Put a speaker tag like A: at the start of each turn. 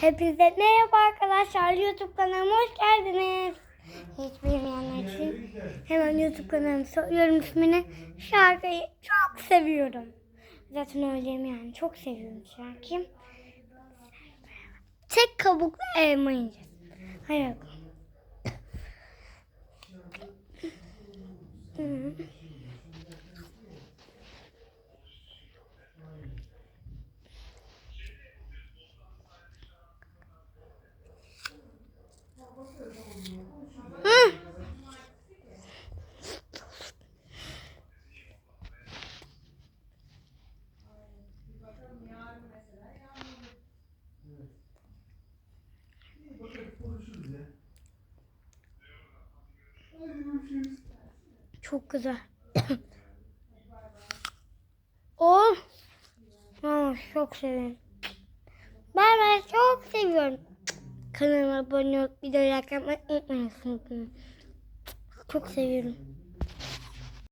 A: Hepinize merhaba arkadaşlar. YouTube kanalıma hoş geldiniz. Hiç bilmeyenler için hemen YouTube kanalımı söylüyorum ismini. Şarkıyı çok seviyorum. Zaten öyleyim yani. Çok seviyorum şarkıyı. Tek kabuklu elma yiyeceğiz. Hadi bakalım. Hı. Çok güzel. oh. Aa, çok seviyorum. Ben ben çok seviyorum. Kanalıma abone olup videoyu like yapmayı unutmayın. Çok seviyorum.